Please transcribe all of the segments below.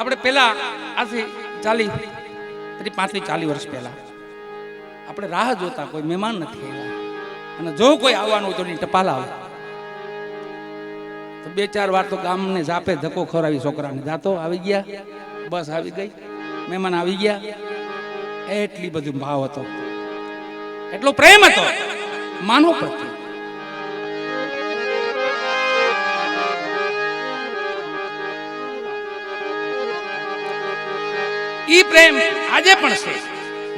આપણે પહેલા આથી ચાલી ત્રી પાંત્રીસ ચાલીસ વર્ષ પહેલા. આપણે રાહ જોતા કોઈ મહેમાન નથી આવ્યા. અને જો કોઈ આવવાનું તો ટપાલ આવે. તો બે ચાર વાર તો ગામને જાપે ધક્કો ખવડાવી છોકરાને. જાતો આવી ગયા. બસ આવી ગઈ. મહેમાન આવી ગયા. એટલી બધું ભાવ હતો. એટલો પ્રેમ હતો. માનો પ્રત્યે. ઈ પ્રેમ આજે પણ છે.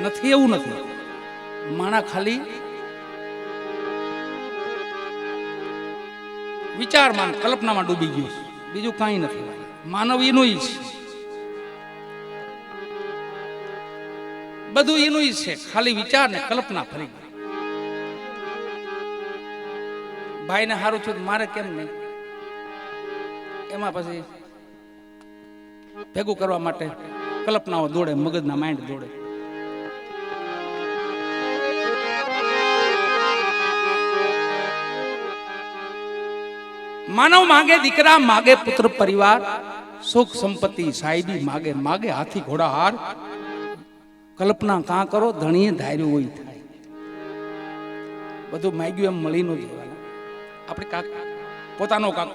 નથી, એવું નથી. માણા ખાલી વિચારમાં કલ્પનામાં ડૂબી ગયું છે. બીજું કાંઈ નથી. માનવ એનું ઈ છે. બધું એનું ઈ છે. ખાલી વિચાર ને કલ્પના ફરી ગઈ. ભાઈને સારું છું મારે કેમ નહીં? એમાં પછી ભેગું કરવા માટે કલ્પનાઓ દોડે, મગજના માઇન્ડ દોડે. માનવ માગે, દીકરા માગે, પુત્ર પરિવાર. સુખ સંપત્તિ સાહેબી માગે માગે હાથી ઘોડા હાર કલ્પના કાં કરો, ધણીએ ધાર્યું હોય થાય. બધું માગ્યું એમ મળી નો જવાનું આપણે કાક પોતાનો કાક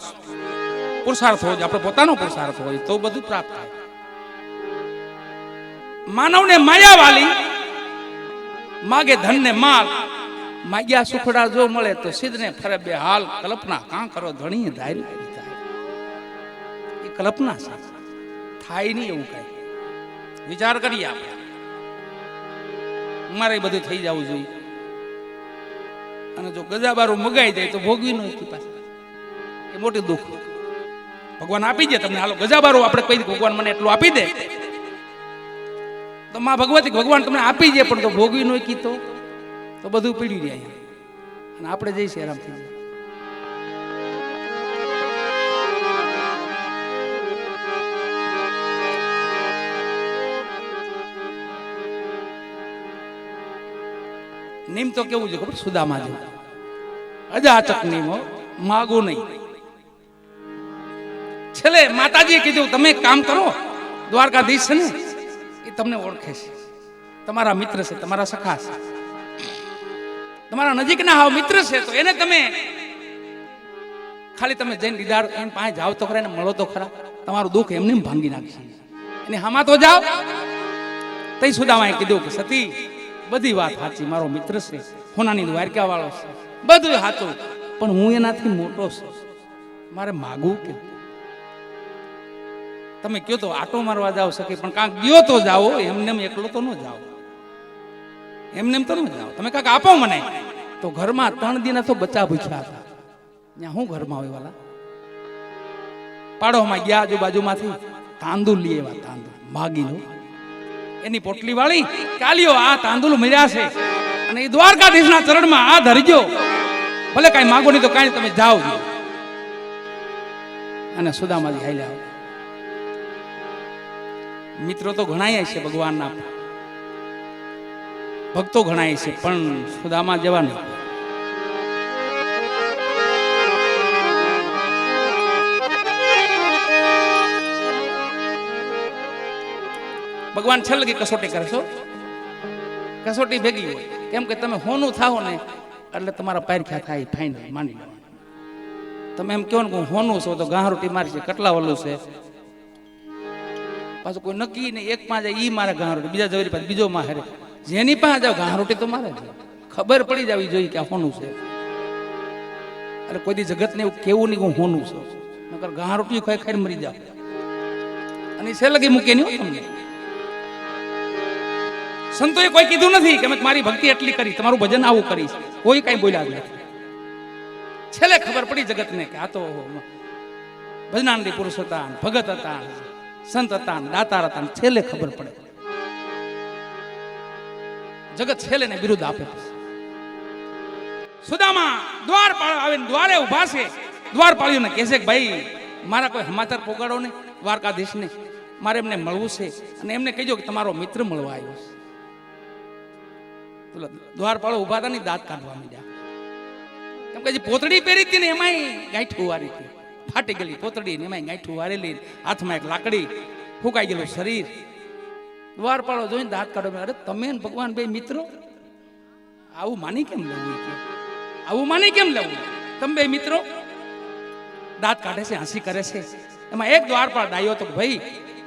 પુરુષાર્થ હોય, આપણે પોતાનો પુરુષાર્થ હોય તો બધું પ્રાપ્ત થાય. માનવને માયા વાલી માગે ધન ને માલ. માગ્યા સુખડા જો મળે તો સિદ્ધને ફરે બે હાલ. કલ્પના કાં કરો? ધણી ધારી એ કલ્પના છે. થાય નહીં એવું કઈ. વિચાર કરીએ આપણે. મારે બધું થઈ જવું જોઈએ. અને જો ગજાબારું મગાઈ જાય તો ભોગવી નો પાસે એ મોટું દુઃખ. ભગવાન આપી દે તમને. હાલો ગજાબારું આપણે કહી દઈએ, ભગવાન મને એટલું આપી દે. તો માં ભગવતી ભગવાન તમને આપી દે, પણ તો ભોગવી નો કીધો તો. બધું પીડી જાય અને આપણે જઈશું આરામથી. નીમ તો કેવું છે ખબર? સુદામા જેવું. અજાચક નિમો માગો નહીં. છેલ્લે માતાજીએ કીધું, તમે કામ કરો, દ્વારકાધીશ ને એ તમને ઓળખે છે. તમારા મિત્ર છે, તમારા સખા છે. તમારા નજીકના હાવ મિત્ર છે, તો એને તમે ખાલી તમે જઈને દીદાર એને પાસે જાઓ તો ખરા, એને મળો તો ખરા. તમારું દુઃખ એમને ભાંગી નાખશે. એને હામાં તો જાઓ. તઈ સુદામાએ કીધું કે, સતી, બધી વાત સાચી, મારો મિત્ર છે હોનાની દ્વારકા વાળો છે. બધું સાચું. પણ હું એનાથી મોટો છું. મારે માગવું કે તમે કયો તો આટો મારવા જાવ શકે, પણ કાંક ગયો તો જાઓ, એમને એમ એકલો તો ન જાઓ. એમને એમ તો ન જાઓ. તમે કાંક આપો મને. તો ઘરમાં ત્રણ દિન તો બચા પૂછ્યા હતા. ત્યાં હું ઘરમાં હોય વાલા? પાડોમાં ગયા આજુબાજુમાંથી તાંદુલ લઈ એવા તાંદુલ માગી લો એની પોટલી વાળી કાલિયો આ તાંદુલ મળ્યા છે. અને એ દ્વારકાધીશના ચરણમાં આ ધરજો. ભલે કાંઈ માગો નહીં તો કાંઈ તમે જાઓ. અને સુદામાજી હાલ્યા. મિત્રો તો ઘણાય છે ભગવાનના ભક્તો ઘણાય છે, પણ સુદામા જેવા નહીં ભગવાન છેલ્લે કસોટી કરશો કસોટી ભેગી હોય. કેમ કે તમે હોનું થાઓ ને, એટલે તમારા પારખ્યા થાય ફાઇનલ માની લો. તમે એમ કહો ને હોનું છો તો ગાહરોટી મારી છે, કટલા વલ્લું છે? પાછું કોઈ નક્કી નહીં, એક માં જાય ઈ મારે રોટી, બીજા જવરી પાસે બીજો માં જેની પાસે જાવ ગાહરોટી તો મારે છે ખબર પડી જવી જોઈએ કે હોનું છે. અરે કોઈ દી જગતને એવું કેવું નહીં હું હોનું છું. નકર ગાહરોટી ખાઈ ખાઈ મરી જાવ અને છે લગી મૂકે નહીં તમને. સંતોએ કોઈ કીધું નથી કે મેં મારી ભક્તિ એટલી કરી, તમારું ભજન આવું કરીશ. કોઈ કઈ બોલ્યા નથી. છેલ્લે ખબર પડી જગતને કે આ તો ભજનાનંદી પુરુષ હતા ભગત હતા. ને સંત હતા દાતાર હતા છેલ્લે ખબર પડે. જગત છેલ્લે ને વિરુદ્ધ આપે સુદામા દ્વારપાળ આવીને દ્વારે ઊભા છે. દ્વારપાળીઓને કહે છે કે ભાઈ, મારા કોઈ સમાચાર પોગાડો ને દ્વારકાધીશને. મારે એમને મળવું છે અને એમને કહેજો કે તમારો મિત્ર મળવા આવ્યો છે. દ્વારપાળો ઊભા હતા ને દાંત કાઢવા માંડ્યા. કેમ કે જે પોતડી પહેરી હતી ને એમાંય ગાંઠ વારી હતી. ફાટી ગયેલી પોતડી એમાં ગાંઠું વારેલી, હાથમાં એક લાકડી ફૂંકાઈ ગયેલું શરીર. દ્વારપાળો જોઈને દાંત કાઢો અરે, તમે ભગવાન બે મિત્રો? આવું માની કેમ લેવું? આવું માની કેમ લેવું? તમે બે મિત્રો? દાંત કાઢે છે, હસી કરે છે. એમાં એક દ્વારપાળ ડાયો તો ભાઈ,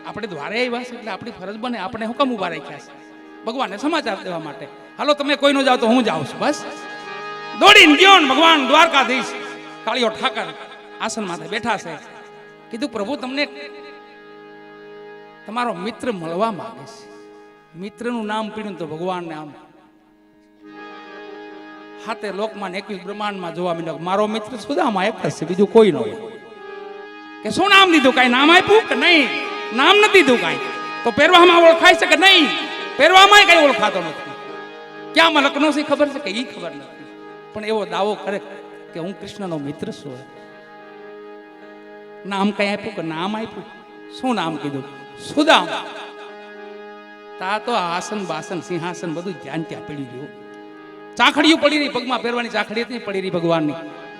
આપણે દ્વારે આવ્યા છે, એટલે આપણી ફરજ બને, આપણે હુકમ ઊભા રાખ્યા છે? ભગવાનને સમાચાર દેવા માટે. હાલો, તમે કોઈ ન જાઓ તો હું જાઉં છું, બસ. દોડીને ગયો ભગવાન દ્વારકાધીશ કાળીઓ ઠાકર આસન માથે બેઠા છે. કીધું, પ્રભુ, તમને તમારો મિત્ર મળવા માંગે છે. મિત્રનું નામ પીડ્યું તો ભગવાનને આમ. હાથે લોકમાં એકવીસ બ્રહ્માંડમાં જોવા મળ્યો મારો મિત્ર સુદામાં એક છે? બીજું કોઈ ન હોય. કે, શું નામ દીધું કાંઈ નામ આપ્યું કે નહીં? નામ નથી દીધું કાંઈ? તો પહેરવામાં ઓળખાય છે કે નહીં? પહેરવામાં કઈ ઓળખાતો નથી. ક્યાં મલકનો છે ખબર છે કે એ ખબર નથી. પણ એવો દાવો કરે કે હું કૃષ્ણનો મિત્ર છું. નામ કઈ આપ્યું કે નામ આપ્યું? શું નામ કીધું? સુદામ. તા તો આસન, બાસન, સિંહાસન બધું ધ્યાન ત્યાં પડી રહ્યું. ચાખડીયું પડી રહી, પગમાં પહેરવાની ચાખડી હતી, પડી રહી ભગવાનની.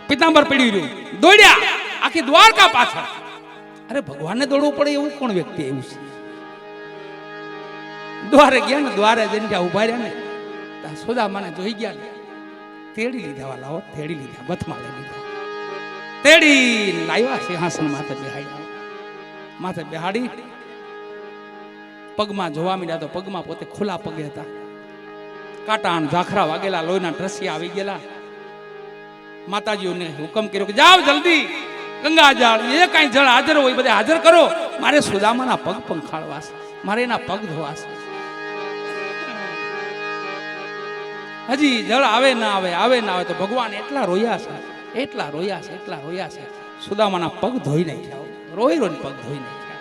પિતાંબર પડી રહ્યું. દોડ્યા. આખી દ્વારકા પાછળ. અરે ભગવાનને દોડવું પડે એવું કોણ વ્યક્તિ એવું છે? દ્વારે ગયા ને દ્વારે જઈને ત્યાં ઊભા રહ્યા ને. ત્યાં મને જોઈ ગયા. તેડી લીધા વાલાઓ તેડી લીધા બથમાં લઈ લીધા. તેડી લાવ્યા સિંહાસન માથે બેહાડ્યા માથે બેહાડી. પગમાં જોવા મળ્યા તો પગમાં પોતે ખુલ્લા પગે હતા. કાટાણ ઝાખરા વાગેલા, લોહીના ટ્રસિયા આવી ગયેલા. માતાજીઓને હુકમ કર્યો કે જાઓ જલ્દી ગંગા જળ એ કાંઈ જળ હાજર હોય, બધે હાજર કરો. મારે સુદામાના પગ પંખાળવા છે. મારે એના પગ ધોવા છે. હજી જળ આવે ના આવે આવે ના આવે તો ભગવાન એટલા રોયા છે. એટલા રોયા છે, એટલા રોયા છે. સુદામાના પગ ધોઈ નાખ્યા. રોઈ રોઈ પગ ધોઈ નાખ્યા.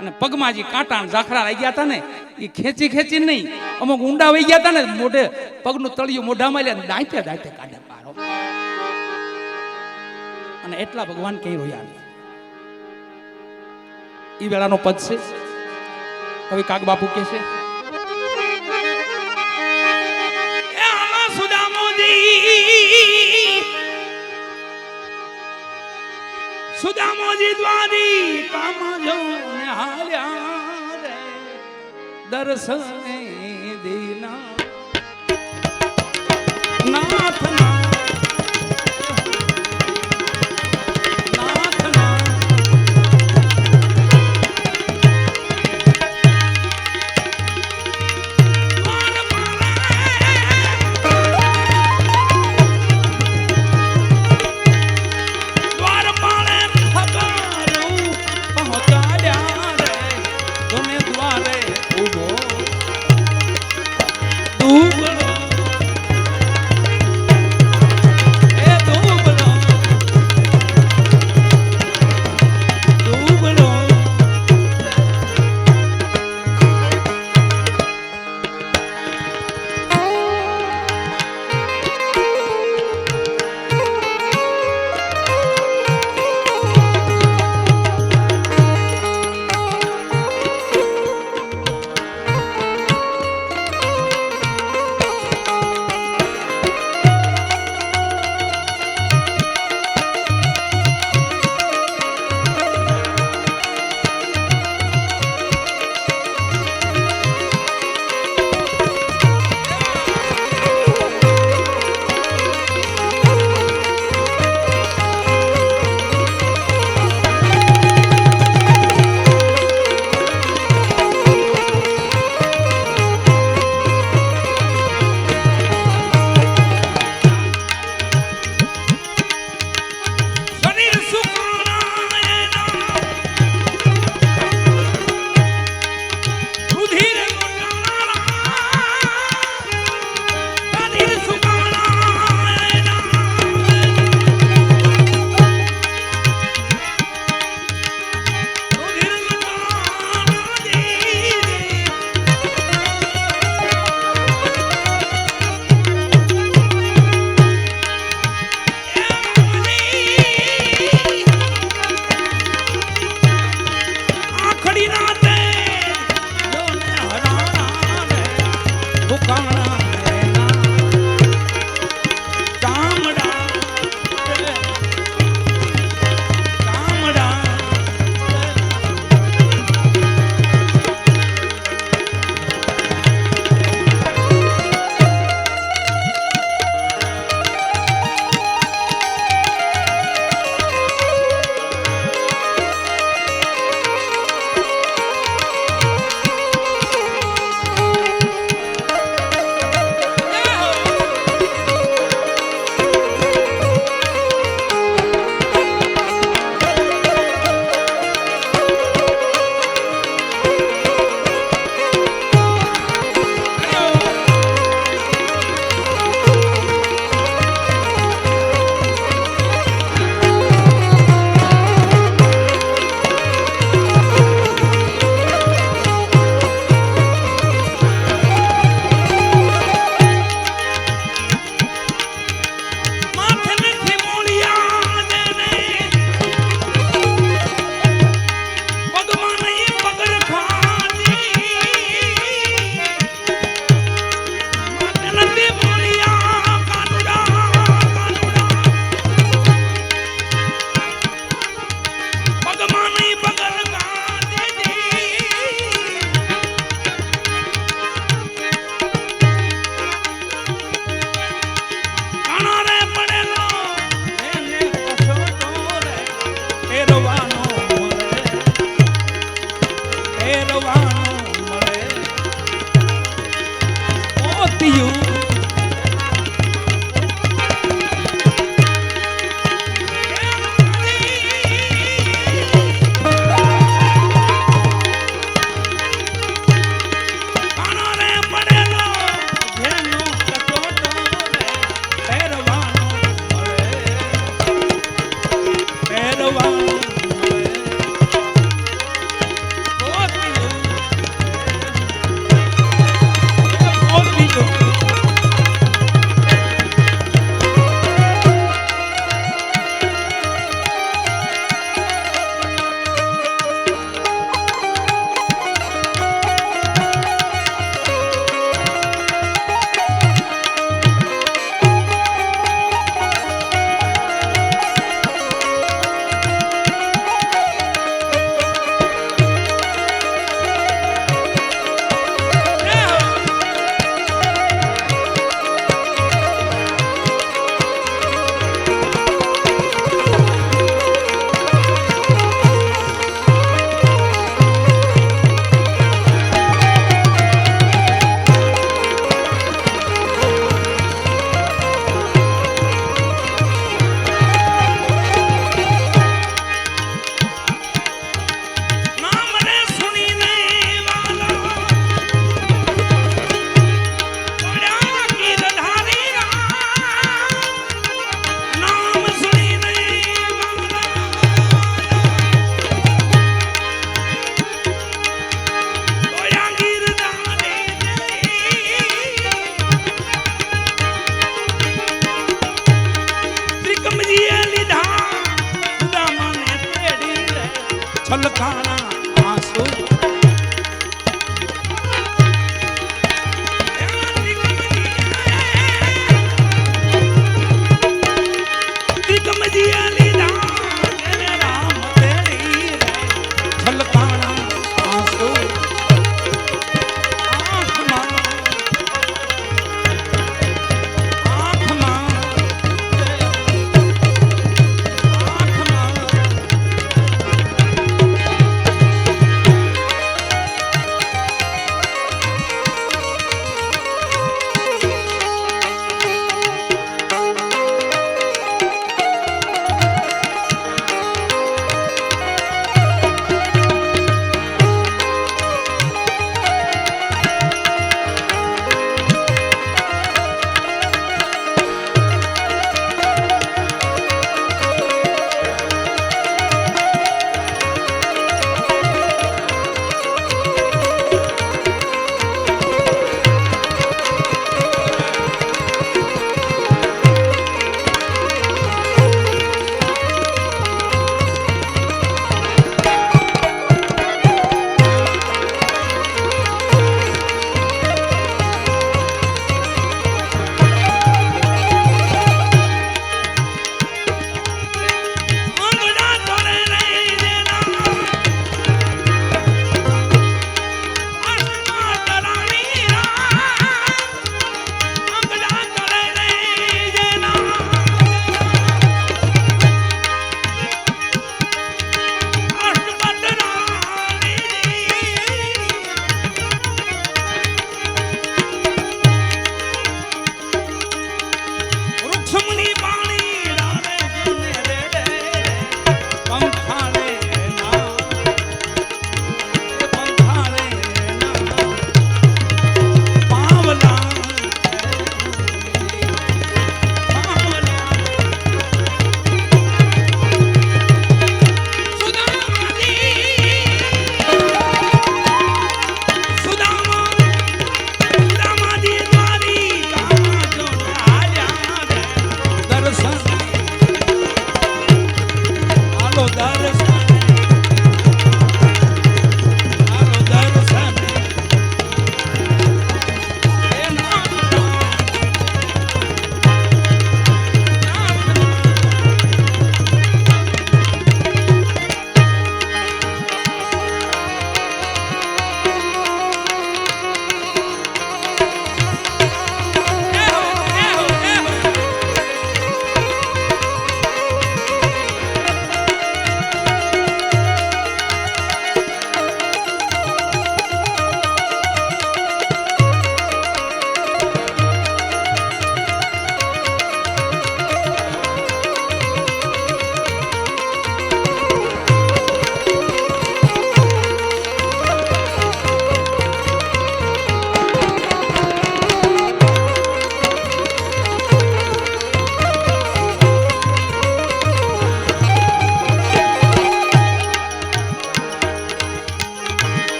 અને પગમાં જે કાંટા ઝાખરા રહી ગયા હતા ને એ ખેંચી ખેંચી નહીં, અમુક ઊંડા વહી ગયા હતા ને, મોઢે પગનું તળિયું મોઢામાં લે દાંતે દાંતે કાઢે પારો. અને એટલા ભગવાન ક્યાંય રોયા નહીં. એ વેળાનો પદ છે. કવિ કાગ બાપુ કે છે સુદામોજી દ્વારી કામ જો ને હાલ્યા રે. દર્શન દીના. નાથના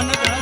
ધન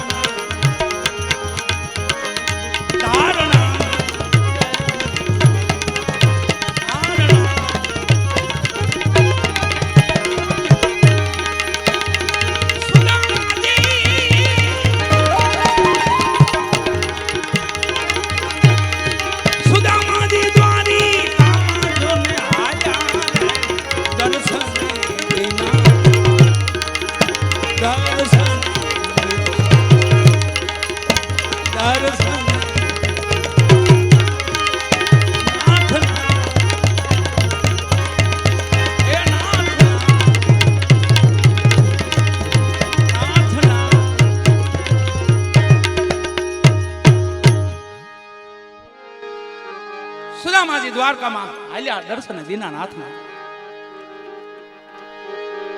સુદામાજી દ્વારકામાં હાલ્યા દર્શન દીનાનાથના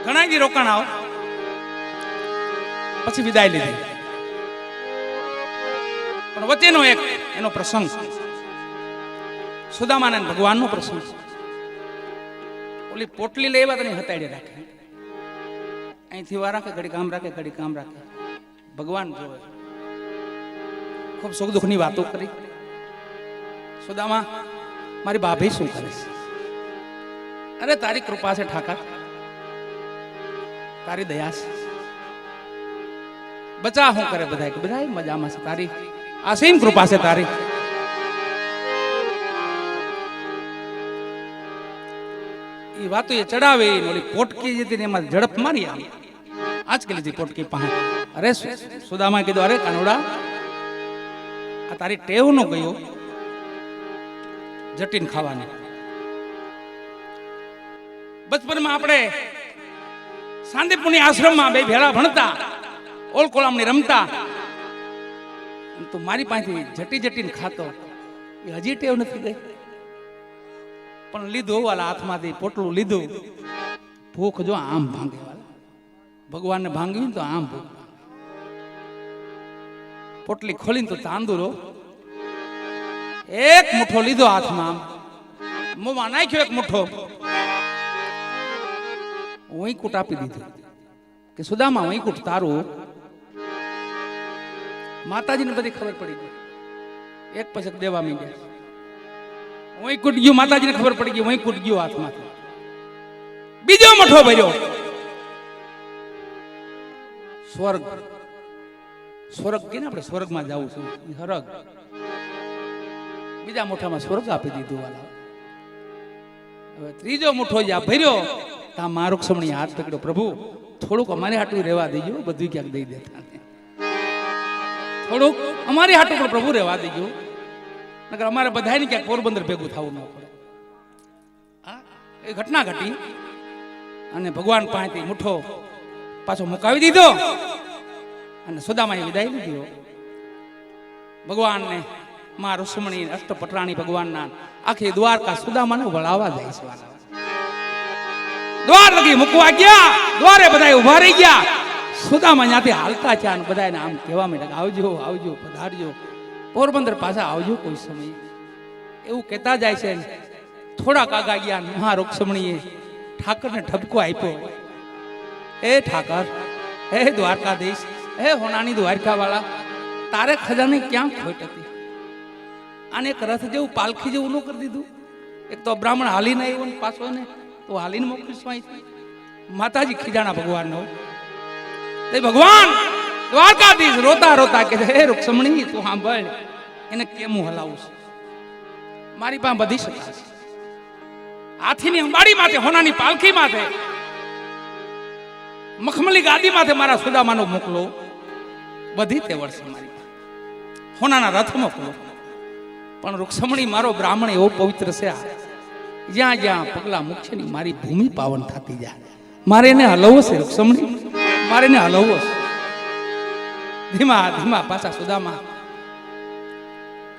ઘણા દી રોકાણ આવ. પછી વિદાય લીધી. પણ વચ્ચેનો એક એનો પ્રસંગ. સુદામાનંદ ભગવાનનો પ્રસંગ. ઓલી પોટલી લેવા તને હતાડી રાખે. અહીંથી વાર રાખે ઘડી કામ રાખે ઘડી કામ રાખે. ભગવાન જોવે. ખૂબ સુખ દુઃખની વાતો કરી. સુદામા મારી ભાભી શું કરે અરે, તારી કૃપા છે, ઠાકર. તારી દયા છે. બચા હું કરે બધા બધા મજામાં છે. તારી અસીમ કૃપા છે તારી. એ વાતો એ ચડાવે ઓલી પોટકી જે ને એમાં ઝડપ મારી આવી. આજ કે લીધી પોટકી પાસે. અરે સુદામા કીધું, અરે, કાનોડા, આ તારી ટેવ નો ગયો. જટીન ખાવાની. બચપનમાં આપણે શાંતિપુરની આશ્રમમાં બે ભેળા ભણતા ઓલકોલામણી રમતા. અને તું મારી પાસેથી જટી જટીને ખાતો. એ હજી ટેવ નથી ગઈ. પણ લીધું વાલા હાથમાંથી પોટલું લીધું. ભૂખ જો આમ ભાંગે વાલા. ભગવાનને ભાંગવી તો આમ ભૂખ પોટલી ખોલીને તો તાંદુરો એક મુઠ્ઠો લીધો હાથમાં. મોમાં નાખ્યો એક મુઠ્ઠો. વૈકુટ આપી દીધી. કે સુદામા કુટ તારું. માતાજીને બધી ખબર પડી ગઈ. એક પછી દેવા માંડ્યા. વૈકુટ ગયું, માતાજીને ખબર પડી ગઈ કુટ ગયો હાથમાંથી. બીજો મઠો ભર્યો. સ્વર્ગ. સ્વર્ગ કે ને આપણે સ્વર્ગમાં જવું છું? હરગ. બીજા મુઠ્ઠામાં સ્વર્ગ આપી દીધું વાલા. હવે ત્રીજો મુઠ્ઠો જ્યાં ભર્યો, ત્યાં મારો ક્ષમણી હાથ પકડ્યો, પ્રભુ, થોડુંક અમારે હાટું રહેવા દેજો બધું ક્યાંક દઈ દેતા થોડુંક અમારી હાટું પણ પ્રભુ રહેવા દેજો. નકર અમારે બધાને ક્યાંક પોરબંદર ભેગું થવું ન પડે. હા, એ ઘટના ઘટી. અને ભગવાન પાસેથી મુઠ્ઠો પાછો મુકાવી દીધો. અને સુદામાએ વિદાય દીધો ભગવાનને માં રુક્ષ્મણી અષ્ટપટરાણી ભગવાનના આખી દ્વારકા સુદામાને વળાવવા જાય છે. દ્વાર લગી મૂકવા ગયા, દ્વારે બધા ઊભા રહી ગયા. સુદામા ત્યાંથી હાલતા છે અને બધાને આમ કહેવા માંડ્યા આવજો આવજો, પધારજો. પોરબંદર પાછા આવજો કોઈ સમય. એવું કહેતા જાય છે. થોડાક આગા ગયા મહારુક્ષ્મણીએ ઠાકરને ઠપકો આપ્યો. એ ઠાકર હે દ્વારકાધીશ હે હોનાની દ્વારકા વાળા તારે ખજાની ક્યાં ખોટ હતી આને એક રથ જેવું પાલખી જેવું ન કરી દીધું. એક તો બ્રાહ્મણ હાલીને આવ્યો ને પાછો ને, તો હાલીને મોકલીશ માતાજી ખીજાણા ભગવાનનો તે ભગવાન, દ્વારકાધીશ, રોતા રોતા કે હે રૂક્ષમણી, તું સાંભળ, એને કેમ હું હલાવું છું? મારી પાસે બધી સત્તા છે. હાથીની અંબાડી માથે, હોનાની પાલખી માથે, મખમલી ગાદી માથે મારા સુદામાનો મોકલો. બધી તે વર્ષ મારી હોનાના રથ મોકલો પણ રૂક્ષમણી મારો બ્રાહ્મણ એવો પવિત્ર છે આ. જ્યાં જ્યાં પગલા મુખ્ય ને મારી ભૂમિ પાવન થતી જાય. મારે એને હલવો છે રૂક્ષમણી મારે એને હલવો છે. ધીમા ધીમા પાછા સુદામા.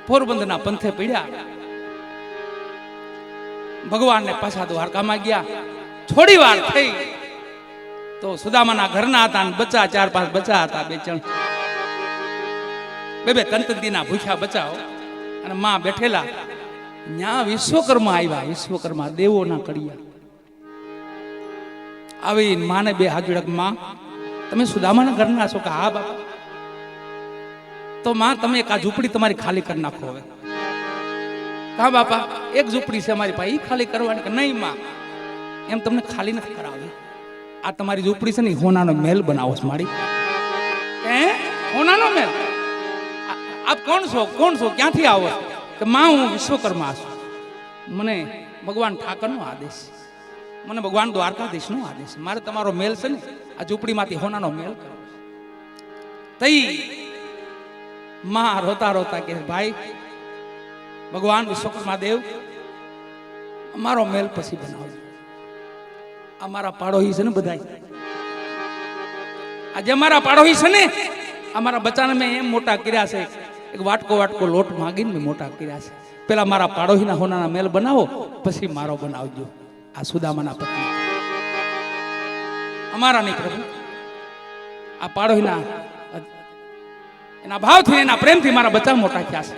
પોરબંદરના પંથે પડ્યા. ભગવાનને પાછા દ્વારકામાં ગયા. થોડી વાર થઈ તો સુદામાના ઘરના હતા ને બચ્ચા ચાર પાંચ બચ્ચા હતા, બે ચણ બે બે તંત્રીના ભૂખ્યા બચાવો. અને માં બેઠેલા, ન્યા વિશ્વકર્મા આવ્યા વિશ્વકર્મા, દેવોના કડિયા. આવી માને બે હાથ જોડકમાં, તમે સુદામાના ઘરના છો કે હા, બાપા? તો માં, તમે એક આ ઝૂંપડી તમારી ખાલી કરી નાખો હવે. હા, બાપા, એક ઝૂંપડી છે અમારી પાસે એ ખાલી કરવાની કે નહીં, માં? એમ તમને ખાલી નથી કરાવી આ તમારી ઝૂંપડી છે ને હોનાનો મહેલ બનાવો છે મારી. આપ કોણ છો? કોણ છો? ક્યાંથી આવો? કે માં, હું વિશ્વકર્મા છું. મને ભગવાન ઠાકરનો આદેશ મને ભગવાન દ્વારકાધીશનો આદેશ મારે તમારો મેલ છે ને, આ ઝૂંપડીમાંથી હોનાનો મેલ કરો તઈ માં રોતા રોતા કે ભાઈ, ભગવાન વિશ્વકર્મા દેવ, અમારો મેલ પછી બનાવજો. અમારા પાડોશી છે ને બધાય. આજે અમારા પાડોશી છે ને, અમારા બચ્ચાને મેં એમ મોટા કર્યા છે. એક વાટકો વાટકો લોટ માગીને મેં મોટા કર્યા છે. પેલા મારા પાડોશીના હોનાના મેલ બનાવો, પછી મારો બનાવજો. આ સુદામાના પત્ની અમારા નહીં પ્રભુ. આ પાડોશીના, એના ભાવથી, એના પ્રેમથી મારા બચ્ચા મોટા થયા છે.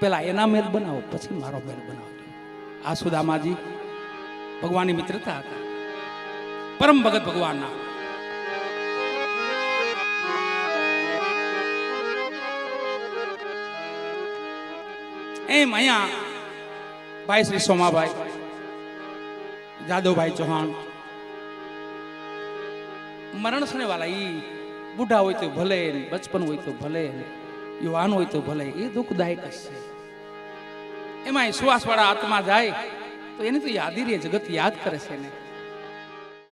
પેલા એના મેલ બનાવો, પછી મારો મેલ બનાવજો. આ સુદામાજી ભગવાનની મિત્રતા હતા. પરમ ભગત ભગવાનના. એમ અહીંયા ભાઈ શ્રી સોમાભાઈ, જાદવભાઈ ચૌહાણ, મરણ સને વાલા ઈ બુઢા હોય તો ભલે, બચપન હોય તો ભલે, યુવાન હોય તો ભલે, એ દુઃખદાયક છે. એમાં સુવાસ વાળા આત્મા જાય તો એની તો યાદી રે જગત યાદ કરે છે ને